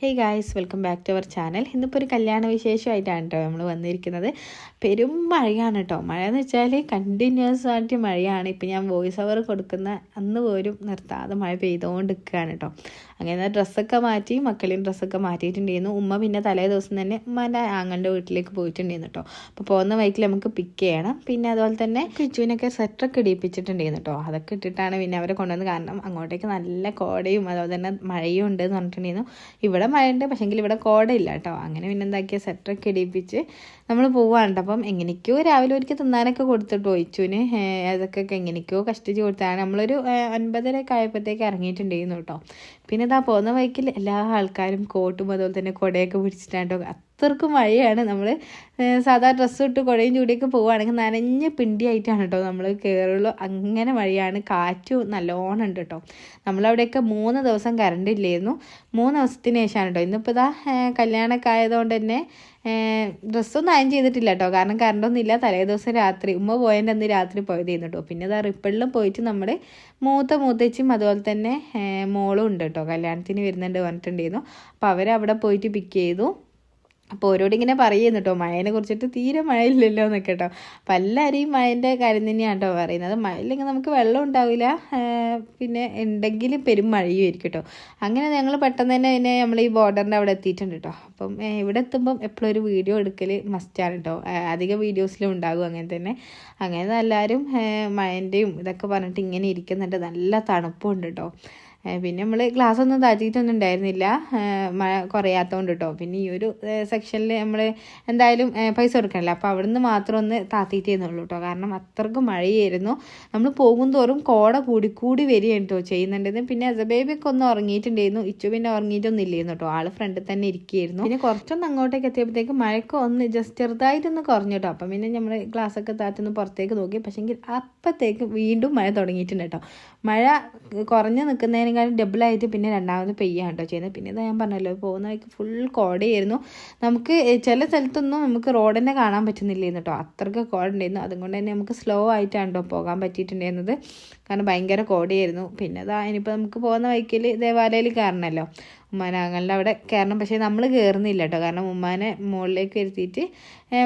Hey guys welcome back to our channel ഇന്നിപ്പോൾ ഒരു കല്യാണ വിശേഷമായിട്ടാണ് കേട്ടോ നമ്മൾ വന്നിരിക്കുന്നത്. പെരും മഴയാണ് കേട്ടോ മഴ എന്ന് വെച്ചാൽ കണ്ടിന്യൂസ് ആയിട്ട് മഴയാണ്. ഇപ്പം ഞാൻ വോയിസ് ഓവർ കൊടുക്കുന്ന അന്ന് പോലും നിർത്താതെ മഴ പെയ്തുകൊണ്ട് നിൽക്കുകയാണ് കേട്ടോ അങ്ങനെ ഡ്രസ്സൊക്കെ മാറ്റി മക്കളെയും ഡ്രസ്സൊക്കെ മാറ്റിയിട്ടുണ്ടായിരുന്നു. ഉമ്മ പിന്നെ തലേ ദിവസം തന്നെ ഉമ്മന്റെ ആങ്ങളുടെ വീട്ടിലേക്ക് പോയിട്ടുണ്ടായിരുന്നു കേട്ടോ അപ്പോൾ പോകുന്ന വൈക്കിൽ നമുക്ക് പിക്ക് ചെയ്യണം. പിന്നെ അതുപോലെ തന്നെ കിച്ചുവിനൊക്കെ സെറ്ററൊക്കെ ഇടിപ്പിച്ചിട്ടുണ്ടായിരുന്നു കേട്ടോ അതൊക്കെ ഇട്ടിട്ടാണ് പിന്നെ അവരെ കൊണ്ടുവന്ന് കാരണം അങ്ങോട്ടേക്ക് നല്ല കോടയും അതുപോലെ തന്നെ മഴയും ഉണ്ട് എന്ന് പറഞ്ഞിട്ടുണ്ടായിരുന്നു. ഇവിടെ മഴയുണ്ട് പക്ഷേങ്കിൽ ഇവിടെ കോടയില്ല കേട്ടോ അങ്ങനെ പിന്നെ എന്താക്കിയ? സെറ്ററൊക്കെ ഇടിപ്പിച്ച് നമ്മൾ പോവാണ്ട് അപ്പം എങ്ങനെയൊക്കെയോ രാവിലെ ഒരിക്കൽ തിന്നാനൊക്കെ കൊടുത്തിട്ട് ഒഴിച്ചുവിന് അതൊക്കെ എങ്ങനെയൊക്കെയോ കഷ്ടിച്ച് കൊടുത്താണ്. നമ്മളൊരു ഒൻപതരയൊക്കെ ആയപ്പോഴത്തേക്ക് ഇറങ്ങിയിട്ടുണ്ടായിരുന്നു കേട്ടോ പിന്നെ ഇതാ പോകുന്ന വഴിക്കിൽ എല്ലാ ആൾക്കാരും കോട്ടും അതുപോലെ തന്നെ കുടയൊക്കെ പിടിച്ചിട്ടാണ്ടോ അത്രക്കും മഴയാണ് നമ്മൾ സാധാ ഡ്രസ്സ് ഇട്ട് കുഴയും ചൂടിയൊക്കെ പോവുകയാണെങ്കിൽ നനഞ്ഞ പിണ്ടിയായിട്ടാണ് കേട്ടോ നമ്മൾ കയറുള്ളൂ അങ്ങനെ മഴയാണ് കാറ്റും നല്ലോണം ഉണ്ട് കേട്ടോ നമ്മളവിടെയൊക്കെ മൂന്ന് ദിവസം കറണ്ട് ഇല്ലായിരുന്നു. മൂന്ന് ദിവസത്തിന് ശേഷമാണ് കേട്ടോ ഇന്നിപ്പോൾ ഇതാ കല്യാണമൊക്കെ ആയതുകൊണ്ട് തന്നെ ഡ്രസ്സൊന്നും അയൺ ചെയ്തിട്ടില്ല കേട്ടോ കാരണം കറണ്ടൊന്നും ഇല്ല. തലേ ദിവസം രാത്രി ഉമ്മ പോയതിന്റെ അന്ന് രാത്രി പോയതായിരുന്നു കേട്ടോ പിന്നെ ഇതാ റിപ്പിളിലും പോയിട്ട് നമ്മൾ മൂത്ത മൂത്തച്ചിയും അതുപോലെ തന്നെ മോളും ഉണ്ട് കേട്ടോ കല്യാണത്തിന് വരുന്നുണ്ട് പറഞ്ഞിട്ടുണ്ടായിരുന്നു. അപ്പോൾ അവരവിടെ പോയിട്ട് പിക്ക് ചെയ്തു. അപ്പോൾ ഓരോട് ഇങ്ങനെ പറയുന്നു കേട്ടോ മഴേനെ കുറിച്ചിട്ട് തീരെ മഴയില്ലല്ലോ എന്നൊക്കെ കേട്ടോ അപ്പം എല്ലാവരും മഴേന്റെ കാര്യം തന്നെയാണ് കേട്ടോ പറയുന്നത്. മഴയില്ലെങ്കിൽ നമുക്ക് വെള്ളം ഉണ്ടാവില്ല. പിന്നെ ഉണ്ടെങ്കിൽ പെരും മഴയും ആയിരിക്കും കേട്ടോ അങ്ങനെ ഞങ്ങൾ പെട്ടെന്ന് തന്നെ പിന്നെ നമ്മൾ ഈ ബോർഡറിന്റെ അവിടെ എത്തിയിട്ടുണ്ട് കേട്ടോ അപ്പം ഇവിടെ എത്തുമ്പം എപ്പോഴും ഒരു വീഡിയോ എടുക്കൽ മസ്റ്റാണ് കേട്ടോ അധികം വീഡിയോസിലും ഉണ്ടാകും അങ്ങനെ തന്നെ. അങ്ങനെ എല്ലാവരും മഴേന്റെയും ഇതൊക്കെ പറഞ്ഞിട്ട് ഇങ്ങനെ ഇരിക്കുന്നുണ്ട്. നല്ല തണുപ്പുണ്ട് കേട്ടോ പിന്നെ നമ്മൾ ഗ്ലാസ് ഒന്നും താഴ്ത്തിയിട്ടൊന്നും ഉണ്ടായിരുന്നില്ല. മഴ കുറയാത്തതുകൊണ്ട് കേട്ടോ പിന്നെ ഈ ഒരു സെക്ഷനിൽ നമ്മൾ എന്തായാലും പൈസ കൊടുക്കണല്ലോ? അപ്പോൾ അവിടുന്ന് മാത്രം ഒന്ന് താത്തിയിട്ടേന്നുള്ളൂ കേട്ടോ കാരണം അത്രക്കും മഴയായിരുന്നു. നമ്മൾ പോകും തോറും കോട കൂടി കൂടി വരികയാണ് കേട്ടോ ചെയ്യുന്നുണ്ടെന്ന്. പിന്നെ അസബേബിയൊക്കെ ഒന്ന് ഉറങ്ങിയിട്ടുണ്ടായിരുന്നു. ഇച്ചു പിന്നെ ഉറങ്ങിയിട്ടൊന്നും ഇല്ലായിരുന്നു കേട്ടോ ആൾ ഫ്രണ്ടിൽ തന്നെ ഇരിക്കുകയായിരുന്നു. പിന്നെ കുറച്ചൊന്ന് അങ്ങോട്ടേക്ക് എത്തിയപ്പോഴത്തേക്ക് മഴയ്ക്ക് ഒന്ന് ജസ്റ്റ് ചെറുതായിട്ടൊന്ന് കുറഞ്ഞു കേട്ടോ അപ്പം പിന്നെ നമ്മൾ ഗ്ലാസ്സൊക്കെ താത്തിന്ന് പുറത്തേക്ക് നോക്കി. പക്ഷേങ്കിൽ അപ്പോഴത്തേക്ക് വീണ്ടും മഴ തുടങ്ങിയിട്ടുണ്ട് കേട്ടോ മഴ കുറഞ്ഞു നിൽക്കുന്നതിന് അതിനേക്കാളും ഡബിളായത് പിന്നെ രണ്ടാമത് പെയ്യാണ് കേട്ടോ ചെയ്യുന്നത്. പിന്നെ ഇതാ ഞാൻ പറഞ്ഞല്ലോ പോകുന്ന വഴിക്ക് ഫുൾ കോടയായിരുന്നു. നമുക്ക് ചില സ്ഥലത്തൊന്നും നമുക്ക് റോഡ് തന്നെ കാണാൻ പറ്റുന്നില്ലായിരുന്നു കേട്ടോ അത്രയ്ക്ക് കോട ഉണ്ടായിരുന്നു അതുകൊണ്ട് തന്നെ നമുക്ക് സ്ലോ ആയിട്ടാണ് കേട്ടോ പോകാൻ പറ്റിയിട്ടുണ്ടായിരുന്നത്. കാരണം ഭയങ്കര കോടയായിരുന്നു. പിന്നെ അതാ ഇനിയിപ്പോൾ നമുക്ക് പോകുന്ന വഴിക്കിൽ ദേവാലയത്തിൽ കയറണമല്ലോ ഉമ്മാനാങ്ങളുടെ അവിടെ കയറണം പക്ഷേ നമ്മൾ കയറുന്നില്ല കേട്ടോ. കാരണം ഉമ്മാനെ മുകളിലേക്ക് വരുത്തിയിട്ട്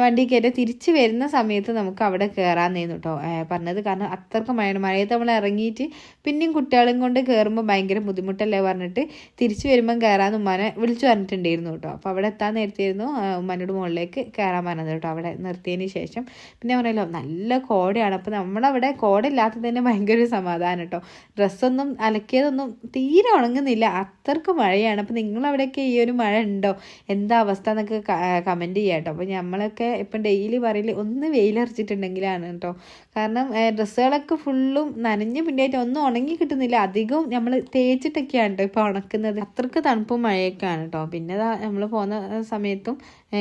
വണ്ടി കയറ്റി തിരിച്ച് വരുന്ന സമയത്ത് നമുക്ക് അവിടെ കയറാമെന്നായിരുന്നു കേട്ടോ പറഞ്ഞത്. കാരണം അത്രക്കും മഴയാണ്. മഴയത്ത് നമ്മൾ ഇറങ്ങിയിട്ട് പിന്നെയും കുട്ടികളും കൊണ്ട് കയറുമ്പോൾ ഭയങ്കര ബുദ്ധിമുട്ടല്ലേ പറഞ്ഞിട്ട് തിരിച്ച് വരുമ്പം കയറാമെന്ന് ഉമ്മാനെ വിളിച്ചു പറഞ്ഞിട്ടുണ്ടായിരുന്നു കേട്ടോ. അപ്പോൾ അവിടെ എത്താൻ നേരത്തായിരുന്നു ഉമ്മാനോട് മുകളിലേക്ക് കയറാൻ പറഞ്ഞത് കേട്ടോ. അവിടെ നിർത്തിയതിന് ശേഷം പിന്നെ പറയല്ലോ നല്ല കോടയാണ്. അപ്പോൾ നമ്മളവിടെ കോട ഇല്ലാത്തത് തന്നെ ഭയങ്കര ഒരു സമാധാനം കേട്ടോ. ഡ്രസ്സൊന്നും അലക്കിയതൊന്നും തീരെ ഉണങ്ങുന്നില്ല. അത്രയ്ക്ക് മഴയാണ്. അപ്പോൾ നിങ്ങളവിടെയൊക്കെ ഈ ഒരു മഴ ഉണ്ടോ എന്താ അവസ്ഥ എന്നൊക്കെ കമന്റ് ചെയ്യാം കേട്ടോ അപ്പോൾ നമ്മളൊക്കെ ഇപ്പം ഡെയിലി പറയില്ല ഒന്ന് വെയിലറിച്ചിട്ടുണ്ടെങ്കിലാണ് കേട്ടോ കാരണം ഡ്രസ്സുകളൊക്കെ ഫുള്ളും നനഞ്ഞ് പിന്നെയായിട്ട് ഒന്നും ഉണങ്ങി കിട്ടുന്നില്ല. അധികവും നമ്മൾ തേച്ചിട്ടൊക്കെയാണ് കേട്ടോ ഇപ്പോൾ ഉണക്കുന്നത്. അത്രയ്ക്ക് തണുപ്പ് മഴയൊക്കെയാണ് കേട്ടോ പിന്നെ നമ്മൾ പോകുന്ന സമയത്തും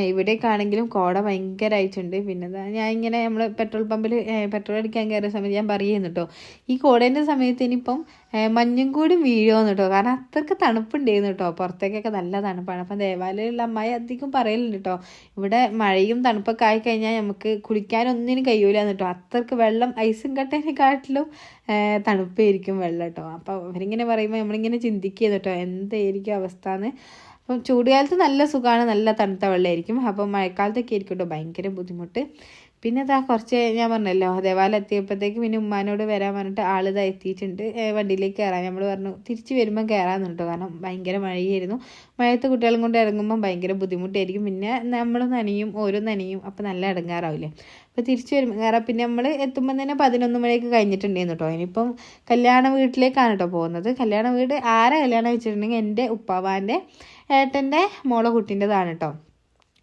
ഇവിടേക്കാണെങ്കിലും കോട ഭയങ്കരമായിട്ടുണ്ട് പിന്നെ ഞാൻ ഇങ്ങനെ നമ്മൾ പെട്രോൾ പമ്പിൽ പെട്രോൾ അടിക്കാൻ കയറിയ സമയത്ത് ഞാൻ പറയുന്നു കേട്ടോ ഈ കോടേന്റെ സമയത്ത് ഇനിയിപ്പം മഞ്ഞും കൂടി വീഴുമെന്ന് കേട്ടോ കാരണം അത്രയ്ക്ക് തണുപ്പുണ്ടായിരുന്നു കേട്ടോ പുറത്തേക്കൊക്കെ നല്ല തണുപ്പാണ്. അപ്പം ദേവാലയമുള്ള അമ്മായി അധികം പറയലുണ്ട് കേട്ടോ ഇവിടെ മഴയും തണുപ്പൊക്കെ ആയി കഴിഞ്ഞാൽ നമുക്ക് കുളിക്കാനൊന്നിനും കഴിയൂലെന്ന് കേട്ടോ അത്രയ്ക്ക് വെള്ളം ഐസും കട്ടേനെക്കാട്ടിലും തണുപ്പായിരിക്കും വെള്ളം കേട്ടോ അപ്പോൾ അവരിങ്ങനെ പറയുമ്പോൾ നമ്മളിങ്ങനെ ചിന്തിക്കുക കേട്ടോ എന്തായിരിക്കും അവസ്ഥ എന്ന് അപ്പം ചൂടുകാലത്ത് നല്ല സുഖമാണ് നല്ല തണുത്ത വെള്ളമായിരിക്കും അപ്പം മഴക്കാലത്തൊക്കെ ആയിരിക്കും കേട്ടോ ഭയങ്കര ബുദ്ധിമുട്ട്. പിന്നെ ഇതാ കുറച്ച് ഞാൻ പറഞ്ഞല്ലോ ദേവാലയം എത്തിയപ്പോഴത്തേക്ക് പിന്നെ ഉമ്മാനോട് വരാൻ പറഞ്ഞിട്ട് ആൾ ഇതാ എത്തിയിട്ടുണ്ട്. വണ്ടിയിലേക്ക് കയറാൻ. നമ്മൾ പറഞ്ഞു തിരിച്ച് വരുമ്പം കയറാമെന്ന് കേട്ടോ കാരണം ഭയങ്കര മഴയായിരുന്നു. മഴയത്ത് കുട്ടികളും കൊണ്ട് ഇറങ്ങുമ്പം ഭയങ്കര ബുദ്ധിമുട്ടായിരിക്കും. പിന്നെ നമ്മൾ നനയും ഓരോ നനയും അപ്പം നല്ല ഇടങ്ങാറാവില്ലേ അപ്പോൾ തിരിച്ചു വരും കാരണം പിന്നെ നമ്മൾ എത്തുമ്പോൾ തന്നെ പതിനൊന്ന് മണിയൊക്കെ കഴിഞ്ഞിട്ടുണ്ടായിരുന്നു കേട്ടോ ഇനിയിപ്പം കല്യാണ വീട്ടിലേക്കാണ് കേട്ടോ പോകുന്നത്. കല്യാണ വീട് ആരെ കല്യാണം വെച്ചിട്ടുണ്ടെങ്കിൽ എന്റെ ഉപ്പാവാന്റെ ഏട്ടന്റെ മോളെ കുട്ടീന്റെതാണ് കേട്ടോ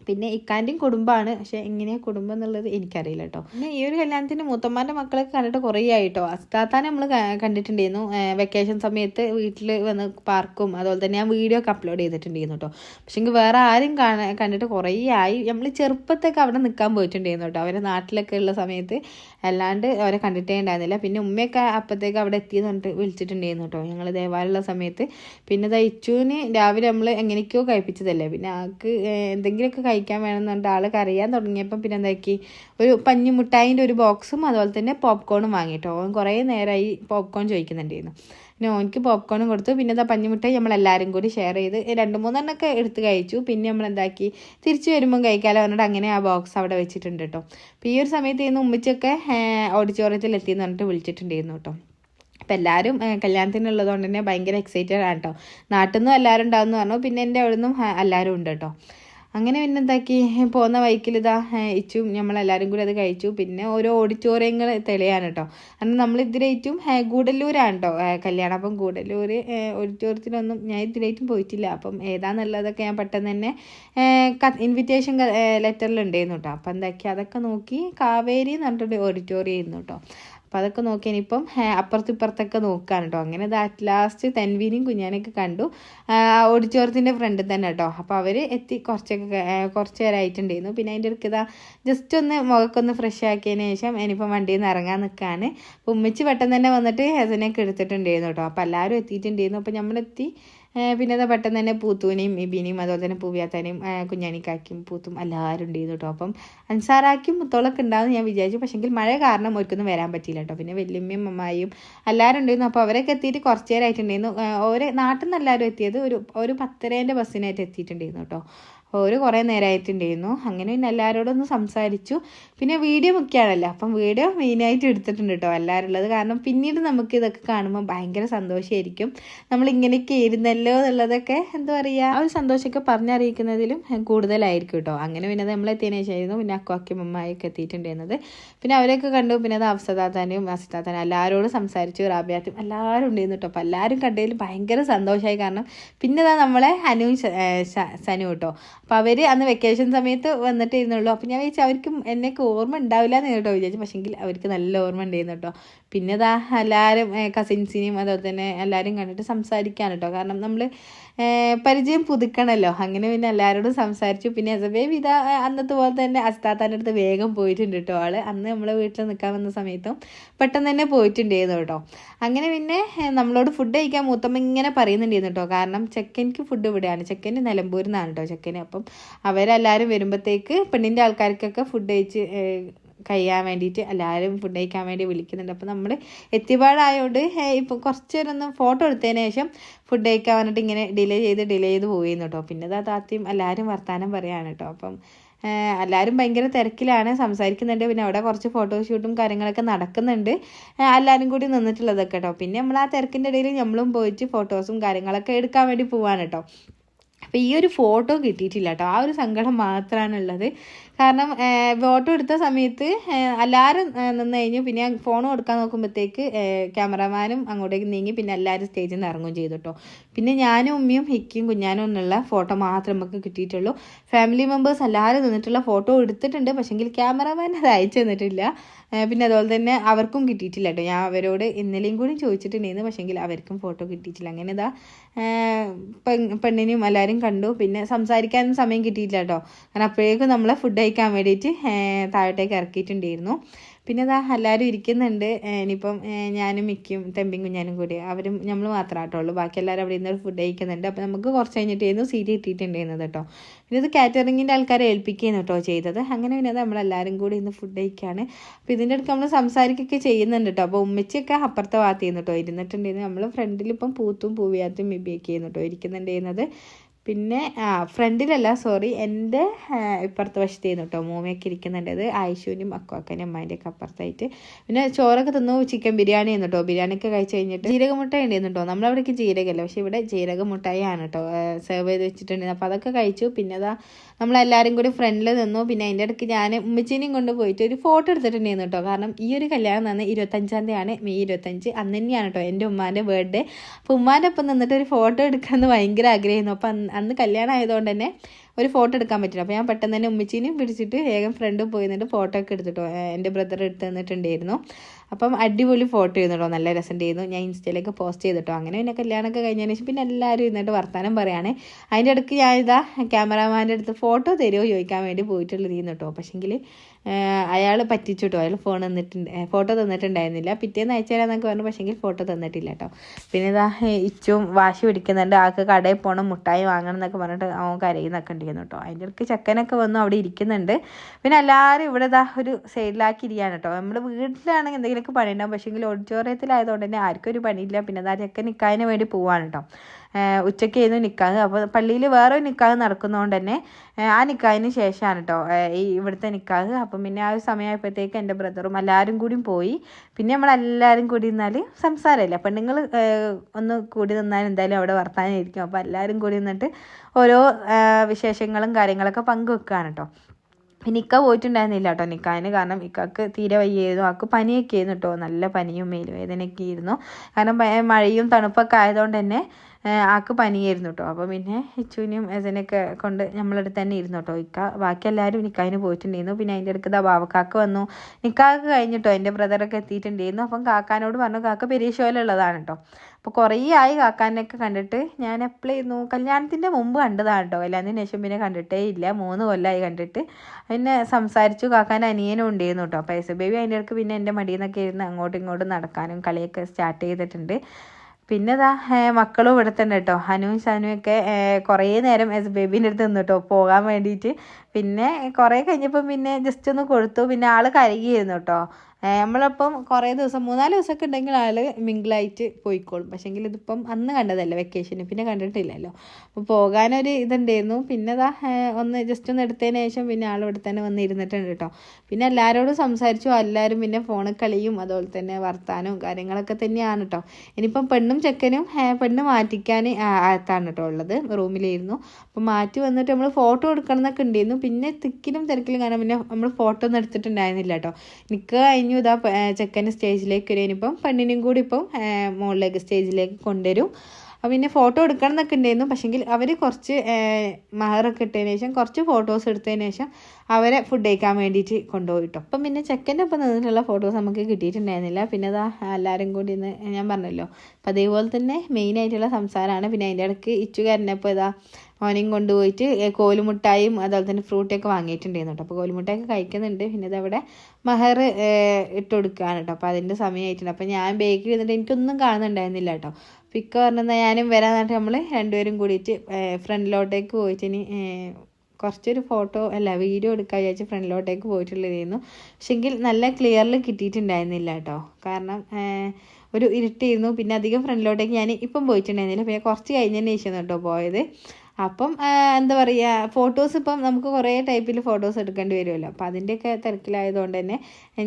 പിന്നെ ഇക്കാന്റെയും കുടുംബമാണ്. പക്ഷേ എങ്ങനെയാണ് കുടുംബം എന്നുള്ളത് എനിക്കറിയില്ല കേട്ടോ. പിന്നെ ഈ ഒരു കല്യാണത്തിന് മൂത്തമ്മാന്റെ മക്കളൊക്കെ കണ്ടിട്ട് കുറേ ആയിട്ടോ? അസ്താത്താനെ നമ്മൾ കണ്ടിട്ടുണ്ടായിരുന്നു. വെക്കേഷൻ സമയത്ത് വീട്ടിൽ വന്ന് പാർക്കും. അതുപോലെ തന്നെ ഞാൻ വീഡിയോ ഒക്കെ അപ്ലോഡ് ചെയ്തിട്ടുണ്ടായിരുന്നു കേട്ടോ. പക്ഷേ വേറെ ആരും കണ്ടിട്ട് കുറേ ആയി. നമ്മൾ ചെറുപ്പത്തൊക്കെ അവിടെ നിൽക്കാൻ പോയിട്ടുണ്ടായിരുന്നു കേട്ടോ. അവരെ നാട്ടിലൊക്കെ ഉള്ള സമയത്ത്. അല്ലാണ്ട് അവരെ കണ്ടിട്ടേ ഉണ്ടായിരുന്നില്ല. പിന്നെ ഉമ്മയൊക്കെ അപ്പോഴത്തേക്ക് അവിടെ എത്തിയെന്ന് പറഞ്ഞിട്ട് വിളിച്ചിട്ടുണ്ടായിരുന്നു കേട്ടോ ഞങ്ങൾ ദേവാലയമുള്ള സമയത്ത്. പിന്നെ തയ്ച്ചുവിന് രാവിലെ നമ്മൾ എങ്ങനെയൊക്കെയോ കഴിപ്പിച്ചതല്ലേ. പിന്നെ ആൾക്ക് എന്തെങ്കിലുമൊക്കെ കഴിക്കാൻ വേണമെന്ന് പറഞ്ഞിട്ട് ആൾ കറിയാൻ തുടങ്ങിയപ്പോൾ പിന്നെ എന്താക്കി? ഒരു പഞ്ഞിമുട്ടായിന്റെ ഒരു ബോക്സും അതുപോലെ തന്നെ പോപ്കോണും വാങ്ങിയിട്ടോ കുറേ നേരമായി പോപ്കോൺ ചോദിക്കുന്നുണ്ടായിരുന്നു. പിന്നെ ഓനിക്ക് പോപ്കോണും കൊടുത്തു. പിന്നെ ഇതാ പഞ്ഞിമുട്ടായി നമ്മളെല്ലാവരും കൂടി ഷെയർ ചെയ്ത്. രണ്ട് മൂന്നെണ്ണമൊക്കെ എടുത്ത് കഴിച്ചു. പിന്നെ നമ്മൾ എന്താക്കി തിരിച്ചു വരുമ്പം കഴിക്കാലോ പറഞ്ഞിട്ട് അങ്ങനെ ആ ബോക്സ് അവിടെ വെച്ചിട്ടുണ്ട് കേട്ടോ അപ്പോൾ ഈ ഒരു സമയത്ത് ഇന്ന് ഉമ്മച്ചൊക്കെ ഓഡിറ്റോറിയത്തിൽ എത്തിയെന്ന് പറഞ്ഞിട്ട് വിളിച്ചിട്ടുണ്ടായിരുന്നു കേട്ടോ അപ്പം എല്ലാവരും കല്യാണത്തിനുള്ളതുകൊണ്ട് തന്നെ ഭയങ്കര എക്സൈറ്റഡ് ആണ് കേട്ടോ നാട്ടിൽ നിന്നും എല്ലാവരും ഉണ്ടാവും പറഞ്ഞു. പിന്നെ എന്റെ അവിടെ നിന്നും എല്ലാവരും ഉണ്ട് കേട്ടോ അങ്ങനെ പിന്നെ എന്താക്കി പോകുന്ന വൈക്കിൽ ഇതാ ഇച്ചും നമ്മളെല്ലാവരും കൂടി അത് കഴിച്ചു. പിന്നെ ഓരോ ഓഡിറ്റോറിയങ്ങൾ തെളിയാണ് കേട്ടോ കാരണം നമ്മൾ ഇതിലേറ്റും ഗൂഡല്ലൂരാണ് കേട്ടോ കല്യാണം അപ്പം ഗൂഡല്ലൂർ ഓഡിറ്റോറിയത്തിലൊന്നും ഞാൻ ഇതിലേറ്റും പോയിട്ടില്ല. അപ്പം ഏതാന്നുള്ളതൊക്കെ ഞാൻ പെട്ടെന്ന് തന്നെ ഇൻവിറ്റേഷൻ ലെറ്ററിൽ ഉണ്ടായിരുന്നു കേട്ടോ അപ്പം എന്താക്കി? അതൊക്കെ നോക്കി കാവേരി എന്ന് പറഞ്ഞിട്ടൊരു ഓഡിറ്റോറിയം ആയിരുന്നു കേട്ടോ അപ്പോൾ അതൊക്കെ നോക്കി ഇനിയിപ്പം അപ്പുറത്തും ഇപ്പുറത്തൊക്കെ നോക്കുകയാണ് കേട്ടോ അങ്ങനെ അറ്റ് ലാസ്റ്റ് തെൻവീനും കുഞ്ഞാനൊക്കെ കണ്ടു. ഓഡിറ്റോറിയത്തിന്റെ ഫ്രണ്ടിൽ തന്നെ കേട്ടോ അപ്പോൾ അവർ എത്തി കുറച്ചൊക്കെ കുറച്ച് നേരമായിട്ടുണ്ടായിരുന്നു പിന്നെ അതിന്റെ ഇടയ്ക്ക് ഇതാ ജസ്റ്റ് ഒന്ന് മുഖമൊക്കെ ഒന്ന് ഫ്രഷ് ആക്കിയതിന് ശേഷം ഇനിയിപ്പം വണ്ടിയിൽ നിന്ന് ഇറങ്ങാൻ നിൽക്കുകയാണ് അപ്പോൾ ഉമ്മച്ചി പെട്ടെന്ന് തന്നെ വന്നിട്ട് ഹെസനൊക്കെ എടുത്തിട്ടുണ്ടായിരുന്നു കേട്ടോ അപ്പോൾ എല്ലാവരും എത്തിയിട്ടുണ്ടായിരുന്നു. അപ്പോൾ നമ്മളെത്തി പിന്നെ അത് പെട്ടെന്ന് തന്നെ പൂത്തൂനെയും ഇബിനെയും അതുപോലെ തന്നെ പൂവിയാത്താനെയും കുഞ്ഞാണിക്കാക്കും പൂത്തും എല്ലാവരും ഉണ്ടായിരുന്നു കേട്ടോ അപ്പം അൻസാറാക്കും മുത്തോളൊക്കെ ഉണ്ടാവും ഞാൻ വിചാരിച്ചു. പക്ഷെങ്കിൽ മഴ കാരണം അവർക്കൊന്നും വരാൻ പറ്റിയില്ല കേട്ടോ പിന്നെ വല്യമ്മയും അമ്മായിയും എല്ലാവരും ഉണ്ടായിരുന്നു അപ്പോൾ അവരൊക്കെ എത്തിയിട്ട് കുറച്ച് നേരമായിട്ടുണ്ടായിരുന്നു ഓരോ നാട്ടിൽ നിന്ന് എല്ലാവരും എത്തിയത് ഒരു ഒരു പത്തരേന്റെ ബസ്സിനായിട്ട് എത്തിയിട്ടുണ്ടായിരുന്നു കേട്ടോ ഒരു കുറേ നേരമായിട്ടുണ്ടായിരുന്നു അങ്ങനെ പിന്നെ എല്ലാവരോടും ഒന്ന് സംസാരിച്ചു. പിന്നെ വീഡിയോ മുഖ്യമാണല്ലോ അപ്പം വീഡിയോ മെയിനായിട്ട് എടുത്തിട്ടുണ്ട് കേട്ടോ എല്ലാവരും ഉള്ളത്. കാരണം പിന്നീട് നമുക്ക് ഇതൊക്കെ കാണുമ്പോൾ ഭയങ്കര സന്തോഷമായിരിക്കും നമ്മൾ ഇങ്ങനെയൊക്കെ ഇരുന്നല്ലോ എന്നുള്ളതൊക്കെ എന്താ പറയുക ആ ഒരു സന്തോഷമൊക്കെ പറഞ്ഞറിയിക്കുന്നതിലും കൂടുതലായിരിക്കും കേട്ടോ അങ്ങനെ പിന്നെ അത് നമ്മളെത്തിയതിനു ശേഷമായിരുന്നു പിന്നെ അക്കോക്കി മമ്മായൊക്കെ എത്തിയിട്ടുണ്ടായിരുന്നത്. പിന്നെ അവരൊക്കെ കണ്ടു. പിന്നെ അത് അഫ്സദാത്താനും അസിതാത്താനും എല്ലാവരോടും സംസാരിച്ചു. റാബിയാത്തും എല്ലാവരും ഉണ്ടായിരുന്നു കേട്ടോ അപ്പോൾ എല്ലാവരും കണ്ടതിൽ ഭയങ്കര സന്തോഷമായി കാരണം പിന്നെ ഇതാ നമ്മളെ അനു സനു കേട്ടോ അപ്പോൾ അവർ അന്ന് വെക്കേഷൻ സമയത്ത് വന്നിട്ടേ ഇരുന്നുള്ളൂ. അപ്പോൾ ഞാൻ വിചാരിച്ചു അവർക്ക് എന്നെയൊക്കെ ഓർമ്മ ഉണ്ടാവില്ല എന്ന് കേട്ടോ വിചാരിച്ചു. പക്ഷേങ്കിൽ അവർക്ക് നല്ല ഓർമ്മ ഉണ്ടായിരുന്നു കേട്ടോ. പിന്നെ ഇതാ എല്ലാവരും കസിൻസിനെയും അതുപോലെ തന്നെ എല്ലാവരും കണ്ടിട്ട് സംസാരിക്കാൻ കേട്ടോ കാരണം നമ്മൾ പരിചയം പുതുക്കണമല്ലോ അങ്ങനെ പിന്നെ എല്ലാവരോടും സംസാരിച്ചു. പിന്നെ എസബേബ് ഇതാ അന്നത്തെ പോലെ തന്നെ അസ്താത്താന്റെ അടുത്ത് വേഗം പോയിട്ടുണ്ട് കേട്ടോ ആൾ. അന്ന് നമ്മളെ വീട്ടിൽ നിൽക്കാൻ വന്ന സമയത്തും പെട്ടെന്ന് തന്നെ പോയിട്ടുണ്ടായിരുന്നു കേട്ടോ അങ്ങനെ പിന്നെ നമ്മളോട് ഫുഡ് കഴിക്കാൻ മൂത്തമ്മ ഇങ്ങനെ പറയുന്നുണ്ടായിരുന്നു കേട്ടോ കാരണം ചെക്കനിക്ക് ഫുഡ് ഇവിടെയാണ്. ചെക്കന് നിലമ്പൂരിൽ നിന്നാണ് കേട്ടോ ചെക്കന് അപ്പം അവരെല്ലാവരും വരുമ്പോഴത്തേക്ക് പെണ്ണിന്റെ ആൾക്കാർക്കൊക്കെ ഫുഡ് കഴിച്ച് കഴിയാൻ വേണ്ടിയിട്ട് എല്ലാവരും ഫുഡ് കഴിക്കാൻ വേണ്ടി വിളിക്കുന്നുണ്ട്. അപ്പോൾ നമ്മൾ എത്തിപ്പാടായതുകൊണ്ട് ഇപ്പോൾ കുറച്ച് നേരം ഫോട്ടോ എടുത്തതിന് ശേഷം ഫുഡ് കഴിക്കാൻ പറഞ്ഞിട്ട് ഇങ്ങനെ ഡിലേ ചെയ്ത് ഡിലേ ചെയ്ത് പോയിരുന്നു കേട്ടോ. പിന്നെ അത് ആദ്യം എല്ലാവരും വർത്തമാനം പറയാണ് കേട്ടോ. അപ്പം എല്ലാവരും ഭയങ്കര തിരക്കിലാണ് സംസാരിക്കുന്നുണ്ട്. പിന്നെ അവിടെ കുറച്ച് ഫോട്ടോഷൂട്ടും കാര്യങ്ങളൊക്കെ നടക്കുന്നുണ്ട്. എല്ലാവരും കൂടി നിന്നിട്ടുള്ളതൊക്കെ കേട്ടോ. പിന്നെ നമ്മൾ ആ തിരക്കിന്റെ ഇടയിൽ നമ്മളും പോയിട്ട് ഫോട്ടോസും കാര്യങ്ങളൊക്കെ എടുക്കാൻ വേണ്ടി പോവാണ് കേട്ടോ. അപ്പോൾ ഈ ഒരു ഫോട്ടോ കിട്ടിയിട്ടില്ല കേട്ടോ. ആ ഒരു സങ്കടം മാത്രമാണ് ഉള്ളത്. കാരണം വോട്ട് എടുത്ത സമയത്ത് എല്ലാവരും നിന്ന് കഴിഞ്ഞു. പിന്നെ ഫോൺ കൊടുക്കാൻ നോക്കുമ്പോഴത്തേക്ക് ക്യാമറമാനും അങ്ങോട്ടേക്ക് നീങ്ങി. പിന്നെ എല്ലാവരും സ്റ്റേജിൽ നിന്ന് ഇറങ്ങുകയും ചെയ്തു കേട്ടോ. പിന്നെ ഞാനും ഉമ്മയും ഹിക്കിയും കുഞ്ഞാനും എന്നുള്ള ഫോട്ടോ മാത്രം നമുക്ക് കിട്ടിയിട്ടുള്ളൂ. ഫാമിലി മെമ്പേഴ്സ് എല്ലാവരും നിന്നിട്ടുള്ള ഫോട്ടോ എടുത്തിട്ടുണ്ട്. പക്ഷെങ്കിൽ ക്യാമറമാൻ അത് അയച്ചു തന്നിട്ടില്ല. പിന്നെ അതുപോലെ തന്നെ അവർക്കും കിട്ടിയിട്ടില്ല കേട്ടോ. ഞാൻ അവരോട് ഇന്നലെയും കൂടി ചോദിച്ചിട്ടുണ്ടായിരുന്നു. പക്ഷെങ്കിൽ അവർക്കും ഫോട്ടോ കിട്ടിയിട്ടില്ല. അങ്ങനെ ഇതാ പെണ്ണിനെയും എല്ലാവരും കണ്ടു. പിന്നെ സംസാരിക്കാനും സമയം കിട്ടിയിട്ടില്ല കേട്ടോ. കാരണം അപ്പോഴേക്കും നമ്മളെ ഫുഡ് കഴിക്കാൻ വേണ്ടിയിട്ട് താഴോട്ടേക്ക് ഇറക്കിയിട്ടുണ്ടായിരുന്നു. പിന്നെ അതാ എല്ലാവരും ഇരിക്കുന്നുണ്ട്. ഇനിയിപ്പം ഞാനും മിക്കും തെമ്പിയും കുഞ്ഞാനും കൂടി. അവരും നമ്മൾ മാത്രമായിട്ടുള്ളൂ ബാക്കി എല്ലാവരും അവിടെ ഇരുന്ന് ഫുഡ് കഴിക്കുന്നുണ്ട്. അപ്പോൾ നമുക്ക് കുറച്ച് കഴിഞ്ഞിട്ടായിരുന്നു സീറ്റ് കിട്ടിയിട്ടുണ്ടായിരുന്നത് കേട്ടോ പിന്നെ ഇത് കാറ്ററിങ്ങിന്റെ ആൾക്കാരെ ഏൽപ്പിക്കുകയാണ് കേട്ടോ ചെയ്തത്. അങ്ങനെ പിന്നെ അത് നമ്മളെല്ലാവരും കൂടി ഇന്ന് ഫുഡ് കഴിക്കുകയാണ് അപ്പോൾ ഇതിന്റെ അടുത്ത് നമ്മൾ സംസാരിക്കുകയൊക്കെ ചെയ്യുന്നുണ്ട് കേട്ടോ അപ്പോൾ ഉമ്മച്ചൊക്കെ അപ്പുറത്തെ ഭാഗത്ത് കേട്ടോ ഇരുന്നിട്ടുണ്ടായിരുന്നു. നമ്മൾ ഫ്രണ്ടിൽ ഇപ്പം പൂത്തും പൂവിയാത്തും മിബിയൊക്കെ ചെയ്യുന്നു കേട്ടോ ഇരിക്കുന്നുണ്ടായിരുന്നത്. പിന്നെ ഫ്രണ്ടിലല്ല സോറി എന്റെ ഇപ്പുറത്തെ വശത്തേന്ന് കേട്ടോ മൂമയൊക്കെ ഇരിക്കുന്നുണ്ട് അത് ആയിഷുവിനും അക്കുവാക്കനും അമ്മേന്റെ ഒക്കെ അപ്പുറത്തായിട്ട്. പിന്നെ ചോറൊക്കെ തിന്നു ചിക്കൻ ബിരിയാണി ആയിരുന്നു കേട്ടോ ബിരിയാണിയൊക്കെ കഴിച്ചു കഴിഞ്ഞിട്ട് ജീരകമുട്ട ഉണ്ടായിരുന്നു കേട്ടോ നമ്മളവിടേക്ക് ജീരകമല്ല പക്ഷേ ഇവിടെ ജീരകമുട്ടായാണ് കേട്ടോ സെർവ് ചെയ്ത് വെച്ചിട്ടുണ്ടായിരുന്നു അപ്പോൾ അതൊക്കെ കഴിച്ചു പിന്നെ അതാ നമ്മളെല്ലാവരും കൂടി ഫ്രണ്ടിൽ നിന്നു പിന്നെ അതിന്റെ ഇടയ്ക്ക് ഞാൻ ഉമ്മച്ചീനെയും കൊണ്ട് പോയിട്ട് ഒരു ഫോട്ടോ എടുത്തിട്ടുണ്ടായിരുന്നു കേട്ടോ കാരണം ഈ ഒരു കല്യാണം തന്നെ ഇരുപത്തഞ്ചാം തീയതിയാണ് മെയ് ഇരുപത്തഞ്ച് അന്ന് തന്നെയാണ് കേട്ടോ എന്റെ ഉമ്മാന്റെ ബർത്ത്ഡേ അപ്പോൾ ഉമ്മാന്റെ ഒപ്പം നിന്നിട്ട് ഒരു ഫോട്ടോ എടുക്കാമെന്ന് ഭയങ്കര ആഗ്രഹമായിരുന്നു. അപ്പം അന്ന് കല്യാണം ആയതുകൊണ്ട് തന്നെ ഒരു ഫോട്ടോ എടുക്കാൻ പറ്റില്ല. അപ്പോൾ ഞാൻ പെട്ടെന്ന് തന്നെ ഉമ്മച്ചീനെയും പിടിച്ചിട്ട് വേഗം ഫ്രണ്ടും പോയി നിന്നിട്ട് ഫോട്ടോ ഒക്കെ എടുത്തിട്ടോ എന്റെ ബ്രദർ എടുത്ത് തന്നിട്ടുണ്ടായിരുന്നു. അപ്പം അടിപൊളി ഫോട്ടോ ചെയ്യുന്നുണ്ടോ നല്ല രസമുണ്ടായിരുന്നു. ഞാൻ ഇൻസ്റ്റയിലേക്ക് പോസ്റ്റ് ചെയ്തിട്ടോ. അങ്ങനെ പിന്നെ കല്യാണമൊക്കെ കഴിഞ്ഞതിന് ശേഷം പിന്നെ എല്ലാവരും ഇരുന്നിട്ട് വർത്താനം പറയുകയാണ്. അതിന്റെ ഇടയ്ക്ക് ഞാൻ ഇതാ ക്യാമറാമാന്റെ അടുത്ത് ഫോട്ടോ തരുമോ ചോദിക്കാൻ വേണ്ടി പോയിട്ടുള്ള കേട്ടോ. പക്ഷേങ്കിൽ അയാൾ പറ്റിച്ചു അയാൾ ഫോൺ തന്നിട്ടുണ്ട് ഫോട്ടോ തന്നിട്ടുണ്ടായിരുന്നില്ല. പിറ്റേന്ന് അയച്ചു പറഞ്ഞു. പക്ഷേങ്കിൽ ഫോട്ടോ തന്നിട്ടില്ല കേട്ടോ. പിന്നെ ഇതാ ഇച്ചും വാശി പിടിക്കുന്നുണ്ട്. ആൾക്ക് കടയിൽ പോകണം മുട്ടായി വാങ്ങണം എന്നൊക്കെ പറഞ്ഞിട്ട് അവൻ കരയുന്നൊക്കെ ഉണ്ടായിരുന്നു കേട്ടോ. അതിന്റെ ഇടയ്ക്ക് ചെക്കനൊക്കെ വന്നു അവിടെ ഇരിക്കുന്നുണ്ട്. പിന്നെ എല്ലാവരും ഇവിടെ ഇതാ ഒരു സൈഡിലാക്കി ഇരിക്കുകയാണ് കേട്ടോ. നമ്മുടെ വീട്ടിലാണെങ്കിൽ എന്തെങ്കിലും എന്തെങ്കിലുമൊക്കെ പണിയുണ്ടാവും. പക്ഷേങ്കിൽ ഓഡിറ്റോറിയത്തിലായതുകൊണ്ട് തന്നെ ആർക്കും ഒരു പണിയില്ല. പിന്നെ അതാരൊക്കെ നിൽക്കാതിന് വേണ്ടി പോവാണ് കേട്ടോ. ഉച്ചയ്ക്ക് ഉച്ചയ്ക്കായിരുന്നു നിൽക്കാതെ അപ്പോൾ പള്ളിയിൽ വേറെ നിൽക്കാതെ നടക്കുന്നതുകൊണ്ട് തന്നെ ആ നിൽക്കാതിന് ശേഷമാണ് കേട്ടോ ഈ ഇവിടുത്തെ നിൽക്കാതെ അപ്പം പിന്നെ ആ ഒരു സമയമായപ്പോഴത്തേക്ക് എന്റെ ബ്രദറും എല്ലാവരും കൂടിയും പോയി. പിന്നെ നമ്മളെല്ലാവരും കൂടി നിന്നാൽ സംസാരമില്ല? പെണ്ണുങ്ങൾ ഒന്ന് കൂടി നിന്നാൽ എന്തായാലും അവിടെ വർത്താനായിരിക്കും അപ്പോൾ എല്ലാവരും കൂടി നിന്നിട്ട് ഓരോ വിശേഷങ്ങളും കാര്യങ്ങളൊക്കെ പങ്കുവെക്കുകയാണ് കേട്ടോ. പിന്നെ ഇക്ക പോയിട്ടുണ്ടായിരുന്നില്ല കേട്ടോ നിക്കാന് കാരണം ഇക്കാക്ക് തീരെ വയ്യായിരുന്നു. ആക്ക് പനിയൊക്കെ ആയിരുന്നു കേട്ടോ നല്ല പനിയും മേലുവേദനയൊക്കെ ആയിരുന്നു. കാരണം മഴയും തണുപ്പൊക്കെ ആയതുകൊണ്ട് തന്നെ ആൾക്ക് പനിയായിരുന്നു കേട്ടോ അപ്പോൾ പിന്നെ ഇച്ചുവിനും എസനൊക്കെ കൊണ്ട് നമ്മളടുത്ത് തന്നെ ഇരുന്നു കേട്ടോ ഇക്ക. ബാക്കി എല്ലാവരും നിക്കായിന് പോയിട്ടുണ്ടായിരുന്നു. പിന്നെ അതിന്റെ ഇടയ്ക്ക് കാക്ക വന്നു. നിക്കാക്ക് കഴിഞ്ഞിട്ടോ? എന്റെ ബ്രദറൊക്കെ എത്തിയിട്ടുണ്ടായിരുന്നു. അപ്പം കാക്കാനോട് പറഞ്ഞു കാക്ക പെരീശോയിലുള്ളതാണ് കേട്ടോ അപ്പോൾ കുറേ ആയി കാക്കാനൊക്കെ കണ്ടിട്ട്. ഞാൻ എപ്പോഴായിരുന്നു കല്യാണത്തിന്റെ മുമ്പ് കണ്ടതാണ് കേട്ടോ കല്യാണത്തിന് ശേഷം പിന്നെ കണ്ടിട്ടേ ഇല്ല. മൂന്ന് കൊല്ലമായി കണ്ടിട്ട്. പിന്നെ സംസാരിച്ചു. കാക്കാൻ അനിയനും ഉണ്ടായിരുന്നു കേട്ടോ അപ്പോൾ എസ് ബേബി അതിന്റെ ഇടയ്ക്ക് പിന്നെ എന്റെ മടിയിൽ നിന്നൊക്കെ ഇരുന്ന് അങ്ങോട്ടും ഇങ്ങോട്ടും നടക്കാനും കളിയൊക്കെ സ്റ്റാർട്ട് ചെയ്തിട്ടുണ്ട്. പിന്നെ ഇതാ മക്കളും ഇവിടെ തന്നെ കേട്ടോ ഹനുവും ഒക്കെ കുറേ നേരം എസ് ബേബീന്റെ അടുത്ത് നിന്നു കേട്ടോ പോകാൻ വേണ്ടിയിട്ട് പിന്നെ കുറേ കഴിഞ്ഞപ്പം പിന്നെ ജസ്റ്റ് ഒന്ന് കൊടുത്തു. പിന്നെ ആൾ കരകിയിരുന്നു കേട്ടോ നമ്മളപ്പം കുറേ ദിവസം മൂന്നാൽ ദിവസമൊക്കെ ഉണ്ടെങ്കിൽ ആൾ മിങ്കിളായിട്ട് പോയിക്കോളും. പക്ഷേങ്കിൽ ഇതിപ്പം അന്ന് കണ്ടതല്ലേ വെക്കേഷന് പിന്നെ കണ്ടിട്ടില്ലല്ലോ. അപ്പോൾ പോകാനൊരു ഇതുണ്ടായിരുന്നു. പിന്നെ അതാ ഒന്ന് ജസ്റ്റ് ഒന്ന് എടുത്തതിന് ശേഷം പിന്നെ ആൾ ഇവിടെ തന്നെ വന്ന് ഇരുന്നിട്ടുണ്ട് കേട്ടോ പിന്നെ എല്ലാവരോടും സംസാരിച്ചു. എല്ലാവരും പിന്നെ ഫോണിൽ കളിയും അതുപോലെ തന്നെ വർത്താനവും കാര്യങ്ങളൊക്കെ തന്നെയാണ് കേട്ടോ ഇനിയിപ്പം പെണ്ണും ചെക്കനും പെണ്ണ് മാറ്റിക്കാൻ അകത്താണ് കേട്ടോ ഉള്ളത്. റൂമിലായിരുന്നു അപ്പോൾ മാറ്റി വന്നിട്ട് നമ്മൾ ഫോട്ടോ എടുക്കണം എന്നൊക്കെ ഉണ്ടായിരുന്നു. പിന്നെ തിക്കിലും തിരക്കിലും കാരണം പിന്നെ നമ്മൾ ഫോട്ടോ ഒന്നും എടുത്തിട്ടുണ്ടായിരുന്നില്ല കേട്ടോ. എനിക്ക് കഴിഞ്ഞു ഇതാ ചെക്കന്റെ സ്റ്റേജിലേക്ക് വരും. ഇനിയിപ്പം പെണ്ണിനും കൂടി ഇപ്പം മുകളിലേക്ക് സ്റ്റേജിലേക്ക് കൊണ്ടുവരും. അപ്പോൾ പിന്നെ ഫോട്ടോ എടുക്കണം എന്നൊക്കെ ഉണ്ടായിരുന്നു. പക്ഷെങ്കിൽ അവർ കുറച്ച് മഹറൊക്കെ ഇട്ടതിന് ശേഷം കുറച്ച് ഫോട്ടോസ് എടുത്തതിന് ശേഷം അവരെ ഫുഡ് കഴിക്കാൻ വേണ്ടിയിട്ട് കൊണ്ടുപോയി കേട്ടോ. അപ്പം പിന്നെ ചെക്കന്റെ ഒപ്പം നിന്നിട്ടുള്ള ഫോട്ടോസ് നമുക്ക് കിട്ടിയിട്ടുണ്ടായിരുന്നില്ല. പിന്നെ അതാ എല്ലാവരും കൂടി ഇന്ന് ഞാൻ പറഞ്ഞല്ലോ. അപ്പം അതേപോലെ തന്നെ മെയിനായിട്ടുള്ള സംസാരമാണ്. പിന്നെ അതിന്റെ ഇടയ്ക്ക് ഇച്ചുകാരനപ്പോൾ ഇതാ മോനെയും കൊണ്ടുപോയിട്ട് കോലുമുട്ടായും അതുപോലെ തന്നെ ഫ്രൂട്ടൊക്കെ വാങ്ങിയിട്ടുണ്ടായിരുന്നു കേട്ടോ. അപ്പോൾ കോലുമുട്ടായൊക്കെ കഴിക്കുന്നുണ്ട്. പിന്നെ ഇതവിടെ മഹർ ഇട്ട് കൊടുക്കുകയാണ് കേട്ടോ. അപ്പോൾ അതിന്റെ സമയമായിട്ടുണ്ട് അപ്പോൾ ഞാൻ ബേക്കിൽ ഇരുന്നിട്ട് എനിക്കൊന്നും കാണുന്നുണ്ടായിരുന്നില്ല കേട്ടോ. പിക്ക പറഞ്ഞാൽ ഞാനും വരാൻ പറഞ്ഞിട്ട് നമ്മൾ രണ്ടുപേരും കൂടിയിട്ട് ഫ്രണ്ടിലോട്ടേക്ക് പോയിട്ട് ഇനി കുറച്ചൊരു ഫോട്ടോ അല്ല വീഡിയോ എടുക്കാൻ വിചാരിച്ച് ഫ്രണ്ടിലോട്ടേക്ക് പോയിട്ടുള്ളതായിരുന്നു. പക്ഷെങ്കിൽ നല്ല ക്ലിയറിൽ കിട്ടിയിട്ടുണ്ടായിരുന്നില്ല കേട്ടോ. കാരണം ഒരു ഇരുട്ടായിരുന്നു. പിന്നെ അധികം ഫ്രണ്ടിലോട്ടേക്ക് ഞാൻ ഇപ്പം പോയിട്ടുണ്ടായിരുന്നില്ല. പിന്നെ കുറച്ച് കഴിഞ്ഞതിന് ശേഷം കേട്ടോ പോയത്. അപ്പം എന്താ പറയുക ഫോട്ടോസ് ഇപ്പം നമുക്ക് കുറേ ടൈപ്പിൽ ഫോട്ടോസ് എടുക്കേണ്ടി വരുമല്ലോ. അപ്പം അതിന്റെയൊക്കെ തിരക്കിലായതുകൊണ്ട് തന്നെ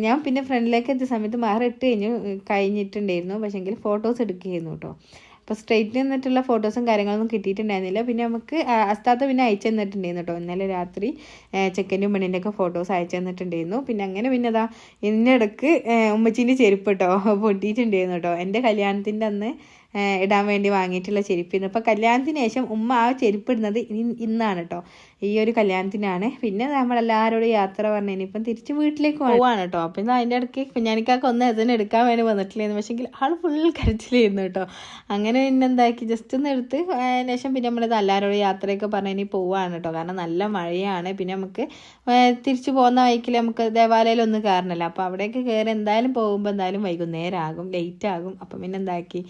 ഞാൻ പിന്നെ ഫ്രണ്ടിലേക്ക് എത്തിയ സമയത്ത് മാറി ഇട്ട് കഴിഞ്ഞു കഴിഞ്ഞിട്ടുണ്ടായിരുന്നു. പക്ഷേങ്കിൽ ഫോട്ടോസ് എടുക്കുകയായിരുന്നു കേട്ടോ. അപ്പോൾ സ്ട്രെയിറ്റ് നിന്നിട്ടുള്ള ഫോട്ടോസും കാര്യങ്ങളൊന്നും കിട്ടിയിട്ടുണ്ടായിരുന്നില്ല. പിന്നെ നമുക്ക് അസ്താത്ത പിന്നെ അയച്ചു തന്നിട്ടുണ്ടായിരുന്നു കേട്ടോ. ഇന്നലെ രാത്രി ചെക്കന്റെയും പെണ്ണിന്റെ ഫോട്ടോസ് അയച്ചു തന്നിട്ടുണ്ടായിരുന്നു. പിന്നെ അങ്ങനെ പിന്നെ അതാ ഇന്നിടക്ക് ഉമ്മച്ചീന്റെ ചെരുപ്പ് കേട്ടോ പൊട്ടിയിട്ടുണ്ടായിരുന്നു കേട്ടോ. എന്റെ കല്യാണത്തിന്റെ അന്ന് ഇടാൻ വേണ്ടി വാങ്ങിയിട്ടുള്ള ചെരുപ്പിന്ന്. അപ്പോൾ കല്യാണത്തിന് ശേഷം ഉമ്മ ആ ചെരുപ്പ് ഇടുന്നത് ഇന്നാണ് കേട്ടോ ഈ ഒരു കല്യാണത്തിനാണ്. പിന്നെ നമ്മളെല്ലാവരോടും യാത്ര പറഞ്ഞതിന് ഇപ്പം തിരിച്ച് വീട്ടിലേക്ക് പോവാണ് കേട്ടോ അപ്പം ഇന്ന് അതിന്റെ ഇടയ്ക്ക് കുഞ്ഞാനിക്കാക്ക് ഒന്ന് അതിന് എടുക്കാൻ വേണ്ടി വന്നിട്ടില്ലായിരുന്നു പക്ഷേങ്കിൽ ആൾ ഫുൾ കരച്ചിലായിരുന്നു കേട്ടോ അങ്ങനെ പിന്നെ എന്താക്കി? ജസ്റ്റ് ഒന്ന് എടുത്ത് ശേഷം പിന്നെ നമ്മളിത് എല്ലാവരോടും യാത്രയൊക്കെ പറഞ്ഞതിന് പോവാണ് കേട്ടോ കാരണം നല്ല മഴയാണ്. പിന്നെ നമുക്ക് തിരിച്ചു പോകുന്ന വൈക്കിൽ നമുക്ക് ദേവാലയം ഒന്ന് കയറണല്ലോ അപ്പോൾ അവിടെയൊക്കെ കയറി എന്തായാലും പോകുമ്പോൾ എന്തായാലും വൈകുന്നേരം ആകും ലേറ്റ് ആകും. അപ്പം പിന്നെ എന്താക്കി?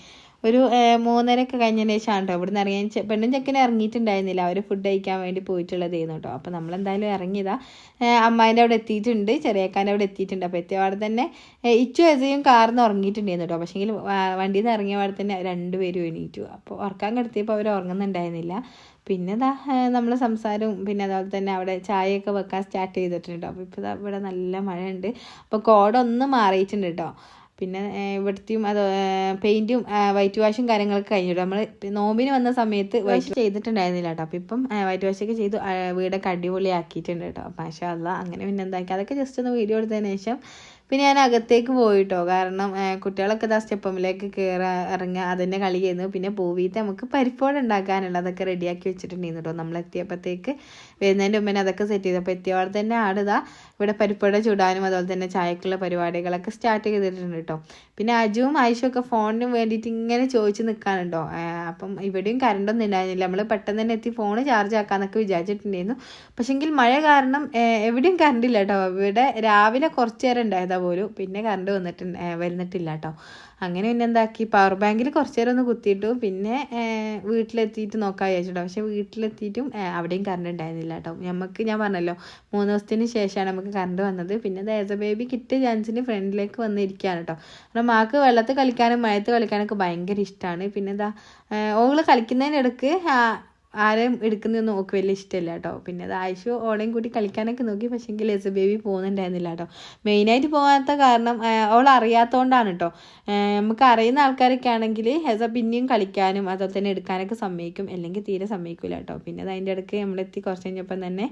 ഒരു മൂന്നരയൊക്കെ കഴിഞ്ഞതിന് ശേഷമാണ് കേട്ടോ ഇവിടുന്ന് ഇറങ്ങി പെണ്ണും ചെക്കനും ഇറങ്ങിയിട്ടുണ്ടായിരുന്നില്ല. അവർ ഫുഡ് കഴിക്കാൻ വേണ്ടി പോയിട്ടുള്ളതായിരുന്നു കേട്ടോ അപ്പോൾ നമ്മളെന്തായാലും ഇറങ്ങിയതാ. അമ്മായിന്റെ അവിടെ എത്തിയിട്ടുണ്ട്. ചെറിയക്കാന്റെ അവിടെ എത്തിയിട്ടുണ്ട്. അപ്പോൾ എത്തിയ പാടെ തന്നെ ഇച്ചു എസയും കാർന്ന് ഉറങ്ങിയിട്ടുണ്ടായിരുന്നു കേട്ടോ പക്ഷേങ്കിൽ വണ്ടിയിൽ നിന്ന് ഇറങ്ങിയ പാടെ തന്നെ രണ്ടുപേരും എണീറ്റു. അപ്പോൾ ഉറക്കാൻ കിടത്തിയപ്പോൾ അവർ ഉറങ്ങുന്നുണ്ടായിരുന്നില്ല. പിന്നെ ഇതാ നമ്മൾ സംസാരവും പിന്നെ അതുപോലെ തന്നെ അവിടെ ചായയൊക്കെ വെക്കാൻ സ്റ്റാർട്ട് ചെയ്തിട്ടുണ്ട് അപ്പോൾ ഇപ്പോൾ ഇവിടെ നല്ല മഴയുണ്ട്. അപ്പോൾ കോടൊന്നും മാറിയിട്ടുണ്ട് കേട്ടോ പിന്നെ ഇവിടുത്തെയും അത് പെയിന്റും വൈറ്റ് വാഷും കാര്യങ്ങളൊക്കെ കഴിഞ്ഞിട്ട് നമ്മൾ നോമ്പിന് വന്ന സമയത്ത് വൈറ്റ് ചെയ്തിട്ടുണ്ടായിരുന്നില്ല കേട്ടോ. അപ്പം ഇപ്പം വൈറ്റ് വാഷൊക്കെ ചെയ്തു വീടൊക്കെ അടിപൊളിയാക്കിയിട്ടുണ്ട് കേട്ടോ. മാഷാ അല്ല അങ്ങനെ പിന്നെ എന്താക്കി. അതൊക്കെ ജസ്റ്റ് ഒന്ന് വീഡിയോ എടുത്തതിന് ശേഷം പിന്നെ ഞാൻ അകത്തേക്ക് പോയിട്ടോ. കാരണം കുട്ടികളൊക്കെ ഇതാ സ്റ്റെപ്പമ്മിലേക്ക് കയറ ഇറങ്ങുക അതിന്റെ കളി ചെയ്യുന്നു. പിന്നെ പൂവീത്തെ നമുക്ക് പരിപ്പോട് ഉണ്ടാക്കാനുള്ള അതൊക്കെ റെഡിയാക്കി വെച്ചിട്ടുണ്ടായിരുന്നു കേട്ടോ. നമ്മൾ എത്തിയപ്പോഴത്തേക്ക് വരുന്നതിന്റെ മുമ്പേ അതൊക്കെ സെറ്റ് ചെയ്തപ്പോൾ എത്തിയവിടെ തന്നെ ആടുതാ ഇവിടെ പരിപ്പുവട ചൂടാനും അതുപോലെ തന്നെ ചായക്കുള്ള പരിപാടികളൊക്കെ സ്റ്റാർട്ട് ചെയ്തിട്ടുണ്ട് കേട്ടോ പിന്നെ അജുവും ആയിഷും ഒക്കെ ഫോണിനും വേണ്ടിയിട്ട് ഇങ്ങനെ ചോദിച്ച് നിൽക്കാനുണ്ടോ അപ്പം ഇവിടെയും കറണ്ടൊന്നും ഉണ്ടായിരുന്നില്ല നമ്മൾ പെട്ടെന്ന് തന്നെ എത്തി ഫോൺ ചാർജ് ആക്കാന്നൊക്കെ വിചാരിച്ചിട്ടുണ്ടായിരുന്നു. പക്ഷെങ്കിൽ മഴ കാരണം എവിടെയും കറണ്ട് ഇല്ല കേട്ടോ ഇവിടെ രാവിലെ കുറച്ച് നേരം ഉണ്ടായതാ പോലും. പിന്നെ കറണ്ട് വന്നിട്ട് വരുന്നിട്ടില്ല കേട്ടോ അങ്ങനെ പിന്നെ എന്താക്കി പവർ ബാങ്കിൽ കുറച്ച് നേരം ഒന്ന് കുത്തിയിട്ടു. പിന്നെ വീട്ടിലെത്തിയിട്ട് നോക്കാൻ വിചാരിച്ചിട്ടോ. പക്ഷെ വീട്ടിലെത്തിയിട്ടും അവിടെയും കറണ്ട് ഉണ്ടായിരുന്നില്ല കേട്ടോ നമുക്ക് ഞാൻ പറഞ്ഞല്ലോ മൂന്ന് ദിവസത്തിന് ശേഷമാണ് നമുക്ക് കറണ്ട് വന്നത്. പിന്നെ ദേസ ബേബി കിട്ടിയ ചാൻസിന് ഫ്രണ്ടിലേക്ക് വന്നിരിക്കുകയാണ് കേട്ടോ കാരണം മാക്ക് വെള്ളത്തിൽ കളിക്കാനും മഴത്ത് കളിക്കാനൊക്കെ ഭയങ്കര ഇഷ്ടമാണ് പിന്നെ എന്താ ഓൾ കളിക്കുന്നതിനിടക്ക് ആരെയും എടുക്കുന്നതൊന്നും ഓക്ക് വലിയ ഇഷ്ടമില്ല കേട്ടോ പിന്നെ അത് ആയിഷു ഓളെയും കൂട്ടി കളിക്കാനൊക്കെ നോക്കി. പക്ഷേങ്കിൽ എസ് ബേബി പോകുന്നുണ്ടായിരുന്നില്ല കേട്ടോ മെയിനായിട്ട് പോകാത്ത കാരണം അവൾ അറിയാത്തതുകൊണ്ടാണ് കേട്ടോ നമുക്ക് അറിയുന്ന ആൾക്കാരൊക്കെ ആണെങ്കിൽ ഹെസ പിന്നെയും കളിക്കാനും അതുപോലെ തന്നെ എടുക്കാനൊക്കെ സമ്മതിക്കും. അല്ലെങ്കിൽ തീരെ സമ്മതിക്കില്ല കേട്ടോ പിന്നെ അത് അതിന്റെ ഇടയ്ക്ക് നമ്മളെത്തി കുറച്ച് കഴിഞ്ഞപ്പം തന്നെ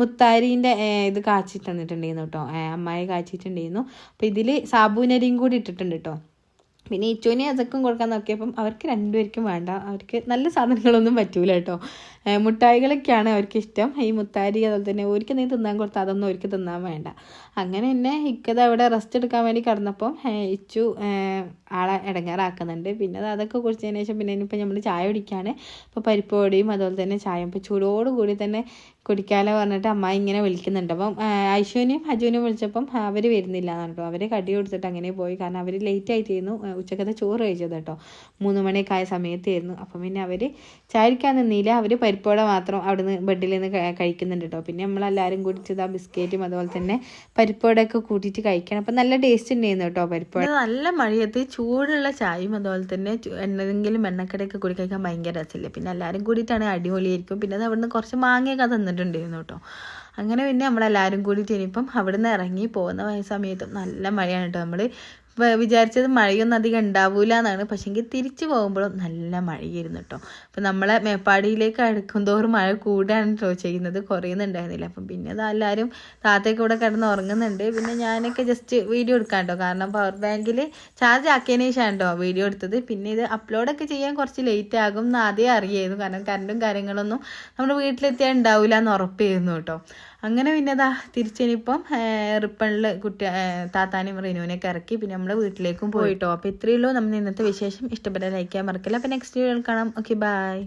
മുത്താരീന്റെ ഇത് കാച്ചി തന്നിട്ടുണ്ടായിരുന്നു കേട്ടോ അമ്മായി കാച്ചിട്ടുണ്ടായിരുന്നു. അപ്പോൾ ഇതിൽ സാബൂനരിയും കൂടി ഇട്ടിട്ടുണ്ട് കേട്ടോ പിന്നെ ഇച്ചുവിനെ അതൊക്കെ കൊടുക്കാൻ നോക്കിയപ്പം അവർക്ക് രണ്ടുപേർക്കും വേണ്ട. അവർക്ക് നല്ല സാധനങ്ങളൊന്നും പറ്റൂല കേട്ടോ. മുട്ടായികളൊക്കെയാണ് അവർക്ക് ഇഷ്ടം ഈ മുത്താരി അതുപോലെ തന്നെ ഒരിക്കൽ നീ തിന്നാൻ കൊടുത്താൽ അതൊന്നും ഒരിക്കൽ തിന്നാൻ വേണ്ട. അങ്ങനെ തന്നെ ഇക്കത് അവിടെ റെസ്റ്റ് എടുക്കാൻ വേണ്ടി കിടന്നപ്പം ഇച്ചു ആളെ ഇടങ്ങാറാക്കുന്നുണ്ട്. പിന്നെ അത് അതൊക്കെ കുടിച്ചതിന് ശേഷം പിന്നെ ഇനിയിപ്പോൾ നമ്മൾ ചായ കുടിക്കുകയാണ് ഇപ്പോൾ പരിപ്പ് പൊടിയും അതുപോലെ തന്നെ ചായ. ഇപ്പോൾ ചൂടോട് കൂടി തന്നെ കുടിക്കാലോ പറഞ്ഞിട്ട് അമ്മ ഇങ്ങനെ വിളിക്കുന്നുണ്ട്. അപ്പം ഐശുവിനെയും അജുവിനെയും വിളിച്ചപ്പം അവർ വരുന്നില്ല എന്നാണ് കേട്ടോ അവർ കടി കൊടുത്തിട്ട് അങ്ങനെ പോയി. കാരണം അവർ ലേറ്റ് ആയിട്ടായിരുന്നു ഉച്ചക്കത്തെ ചോറ് കഴിച്ചത് കേട്ടോ. മൂന്ന് മണിയൊക്കെ ആയ സമയത്തായിരുന്നു. അപ്പം പിന്നെ അവർ ചായ കുടിക്കാൻ നിന്നില്ല. അവർ പരിപ്പോടെ മാത്രം അവിടുന്ന് ബെഡിൽ നിന്ന് കഴിക്കുന്നുണ്ട് കേട്ടോ പിന്നെ നമ്മളെല്ലാവരും കൂടി ആ ബിസ്ക്കറ്റും അതുപോലെ തന്നെ പരിപ്പോടൊക്കെ കൂട്ടിയിട്ട് കഴിക്കണം. അപ്പം നല്ല ടേസ്റ്റ് ഉണ്ടായിരുന്നു കേട്ടോ പരിപ്പോട. നല്ല മഴയത്ത് ചൂടുള്ള ചായയും അതുപോലെ തന്നെ എന്തെങ്കിലും എണ്ണക്കടയൊക്കെ കൂടി കഴിക്കാൻ ഭയങ്കര രസമില്ലേ? പിന്നെ എല്ലാവരും കൂടിയിട്ടാണ് അടിപൊളിയായിരിക്കും. പിന്നെ അത് അവിടുന്ന് കുറച്ച് മാങ്ങയൊക്കെ തന്നിട്ടുണ്ടായിരുന്നു കേട്ടോ അങ്ങനെ പിന്നെ നമ്മളെല്ലാവരും കൂടി ഇനിയിപ്പം അവിടുന്ന് ഇറങ്ങി പോകുന്ന സമയത്തും നല്ല മഴയാണ് കേട്ടോ നമ്മൾ വിചാരിച്ചത് മഴയൊന്നും അധികം ഉണ്ടാവൂല എന്നാണ് പക്ഷെങ്കിൽ തിരിച്ചു പോകുമ്പോഴും നല്ല മഴയായിരുന്നു കേട്ടോ അപ്പം നമ്മളെ മേപ്പാടിയിലേക്ക് അടുക്കും തോറും മഴ കൂടുകയാണ് കേട്ടോ ചെയ്യുന്നത്. കുറയുന്നുണ്ടായിരുന്നില്ല. അപ്പം പിന്നെ എല്ലാവരും താത്തയൊക്കെ കൂടെ കിടന്ന് ഉറങ്ങുന്നുണ്ട്. പിന്നെ ഞാനൊക്കെ ജസ്റ്റ് വീഡിയോ എടുക്കാം കേട്ടോ കാരണം പവർ ബാങ്കിൽ ചാർജ് ആക്കിയതിന് ശേഷമാണ് കേട്ടോ വീഡിയോ എടുത്തത്. പിന്നെ ഇത് അപ്ലോഡൊക്കെ ചെയ്യാൻ കുറച്ച് ലേറ്റ് ആകും എന്ന് ആദ്യം അറിയായിരുന്നു. കാരണം കറണ്ടും കാര്യങ്ങളൊന്നും നമ്മുടെ വീട്ടിലെത്തിയാൽ ഉണ്ടാവില്ല എന്ന് ഉറപ്പായിരുന്നു കേട്ടോ അങ്ങനെ പിന്നെ ഇതാ തിരിച്ചിനിപ്പം റിപ്പണിൽ കുട്ടി താത്താനും റിനുവിനെയൊക്കെ ഇറക്കി പിന്നെ നമ്മുടെ വീട്ടിലേക്കും പോയിട്ടോ അപ്പോൾ ഇത്രയേ ഉള്ളൂ. നമ്മൾ ഇന്നത്തെ വിശേഷം ഇഷ്ടപ്പെട്ട ലൈക്ക് ചെയ്യാൻ മറക്കില്ല. അപ്പോൾ നെക്സ്റ്റ് വീഡിയോയിൽ കാണാം. Okay bye